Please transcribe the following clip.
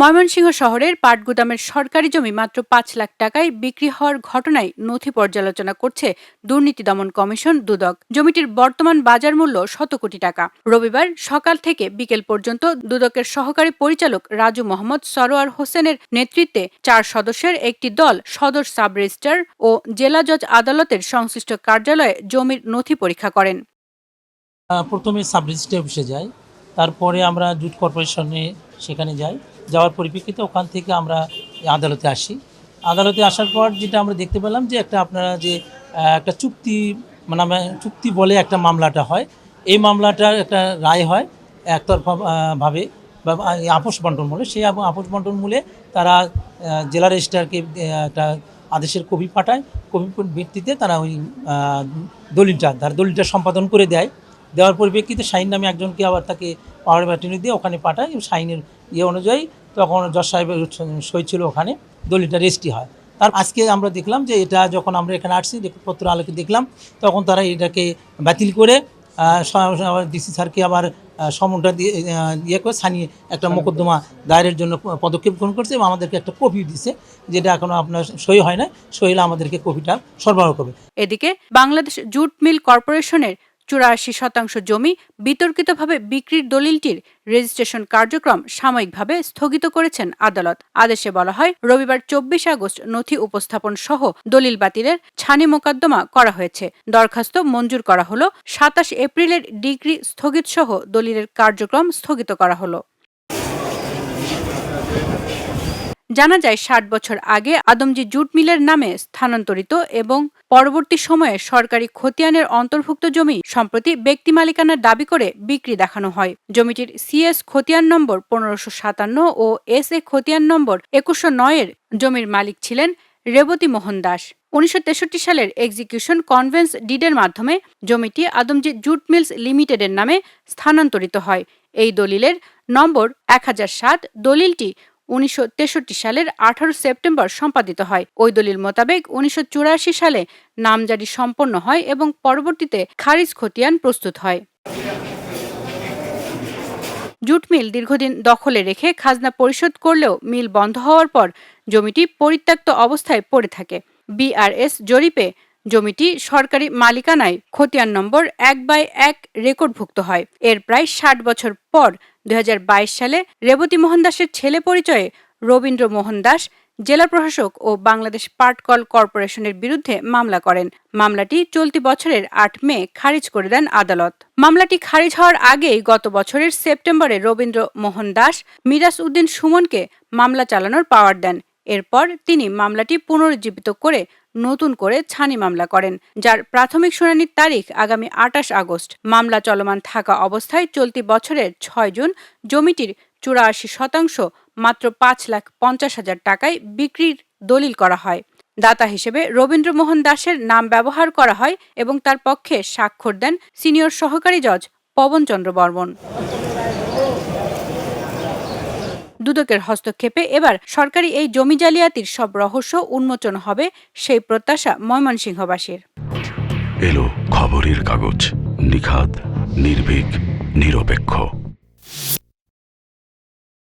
ময়মনসিংহ শহরের পাটগুদামের সরকারি জমি মাত্র পাঁচ লাখ টাকায় বিক্রি হওয়ার ঘটনায় নথি পর্যালোচনা করছে দুর্নীতি দমন কমিশন দুদক। জমিটির বর্তমান বাজার মূল্য শত কোটি টাকা। রবিবার সকাল থেকে বিকেল পর্যন্ত দুদকের সহকারী পরিচালক রাজু মোহাম্মদ সরোয়ার হোসেনের নেতৃত্বে চার সদস্যের একটি দল, সদর সাব রেজিস্ট্রার ও জেলা জজ আদালতের সংশ্লিষ্ট কার্যালয়ে জমির নথি পরীক্ষা করেন। প্রথমে সাব রেজিস্ট্রি অফিসে যাই, তারপরে আমরা জুট কর্পোরেশনে সেখানে যাই। যাওয়ার পরিপ্রেক্ষিতে ওখান থেকে আমরা আদালতে আসি। আদালতে আসার পর যেটা আমরা দেখতে পেলাম যে একটা আপনারা যে একটা চুক্তি মানে চুক্তি বলে একটা মামলাটা হয়। এই মামলাটার একটা রায় হয় একতরফা ভাবে, বা আপোষ বন্টন মূলে। সেই আপ- আপোষ বন্টন মূলে তারা জেলা রেজিস্ট্রারকে একটা আদেশের কপি পাঠায়। কপি ভিত্তিতে তারা ওই দলিলটা, তার দলিলটা সম্পাদন করে দেয়। দেওয়ার পরিপ্রেক্ষিতে শাহিন নামে একজনকে আবার তাকে পাওয়ার ব্যাটারি দিয়ে ওখানে পাঠায়। শাহিনের ইয়ে অনুযায়ী তখন জজ সাহেবের সই ছিল ওখানে দলিলটা রেজিস্ট্রি হয়। তার আজকে আমরা দেখলাম যে এটা যখন আমরা এখানে আসছি পত্র আলোকে দেখলাম তখন তারা এটাকে বাতিল করে ডিসি স্যারকে আবার সমনটা দিয়ে ইয়ে করে ছানিয়ে একটা মোকদ্দমা দায়েরের জন্য পদক্ষেপ গ্রহণ করছে এবং আমাদেরকে একটা কপি দিছে যেটা এখনও আপনার সই হয় না সই হলে আমাদেরকে কপিটা সরবরাহ করবে। এদিকে বাংলাদেশ জুট মিল কর্পোরেশনের চুরাশি শতাংশ জমি বিতর্কিতভাবে বিক্রির দলিলটির রেজিস্ট্রেশন কার্যক্রম সাময়িকভাবে স্থগিত করেছেন আদালত। আদেশে বলা হয়, রবিবার চব্বিশ আগস্ট নথি উপস্থাপন সহ দলিল বাতিলের ছানি মোকদ্দমা করা হয়েছে। দরখাস্ত মঞ্জুর করা হলো। সাতাশ এপ্রিলের ডিগ্রি স্থগিত সহ দলিলের কার্যক্রম স্থগিত করা হলো। জানা যায়, ষাট বছর আগে আদমজি জুট মিলের নামে স্থানান্তরিত এবং পরবর্তী সময়ে সরকারি খতিয়ানের অন্তর্ভুক্ত জমি সম্প্রতি ব্যক্তি মালিকানার দাবি করে বিক্রি দেখানো হয়। জমিটির সিএস খতিয়ান নম্বর পনেরোশো সাতান্ন ও এস এ খতিয়ান নম্বর একুশশো নয়ের জমির মালিক ছিলেন রেবতী মোহন দাস। উনিশশো তেষট্টি সালের এক্সিকিউশন কনভেন্স ডিডের মাধ্যমে জমিটি আদমজি জুট মিলস লিমিটেডের নামে স্থানান্তরিত হয়। এই দলিলের নম্বর এক হাজার সাত, দলিলটি উনিশশো তেষট্টি সালের আঠারো সেপ্টেম্বর সম্পাদিত হয়। ওই দলিল মোতাবেক উনিশশো চুরাশি সালে নামজারি সম্পন্ন হয় এবং পরবর্তীতে খারিজ খতিয়ান প্রস্তুত হয়। জুট মিল দীর্ঘদিন দখলে রেখে খাজনা পরিশোধ করলেও মিল বন্ধ হওয়ার পর জমিটি পরিত্যক্ত অবস্থায় পড়ে থাকে। বিআরএস জরিপে জমিটি সরকারি মালিকানায় খতিয়ান নম্বর এক বাই এক রেকর্ডভুক্ত হয়। এর প্রায় ষাট বছর পর দু হাজার বাইশ সালে রেবতী মোহন দাসের ছেলে পরিচয়ে রবীন্দ্র মোহন দাস জেলা প্রশাসক ও বাংলাদেশ পাটকল কর্পোরেশনের বিরুদ্ধে মামলা করেন। মামলাটি চলতি বছরের আট মে খারিজ করে দেন আদালত। মামলাটি খারিজ হওয়ার আগেই গত বছরের সেপ্টেম্বরে রবীন্দ্র মোহন দাস মিরাজ উদ্দিন সুমনকে মামলা চালানোর পাওয়ার দেন। এরপর তিনি মামলাটি পুনরুজ্জীবিত করে নতুন করে ছানি মামলা করেন, যার প্রাথমিক শুনানির তারিখ আগামী আটাশ আগস্ট। মামলা চলমান থাকা অবস্থায় চলতি বছরের ছয় জুন জমিটির চুরাশি শতাংশ, মাত্র পাঁচ লাখ পঞ্চাশ হাজার টাকায় বিক্রির দলিল করা হয়। দাতা হিসেবে রবীন্দ্রমোহন দাসের নাম ব্যবহার করা হয় এবং তার পক্ষে স্বাক্ষর দেন সিনিয়র সহকারী জজ পবন চন্দ্র বর্মন। দুদকের হস্তক্ষেপে এবার সরকারি এই জমি জালিয়াতির সব রহস্য উন্মোচন হবে সেই প্রত্যাশা ময়মনসিংহবাসীর। এলো খবরের কাগজ নিখাত নির্ভীক, নিরপেক্ষ।